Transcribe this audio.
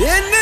In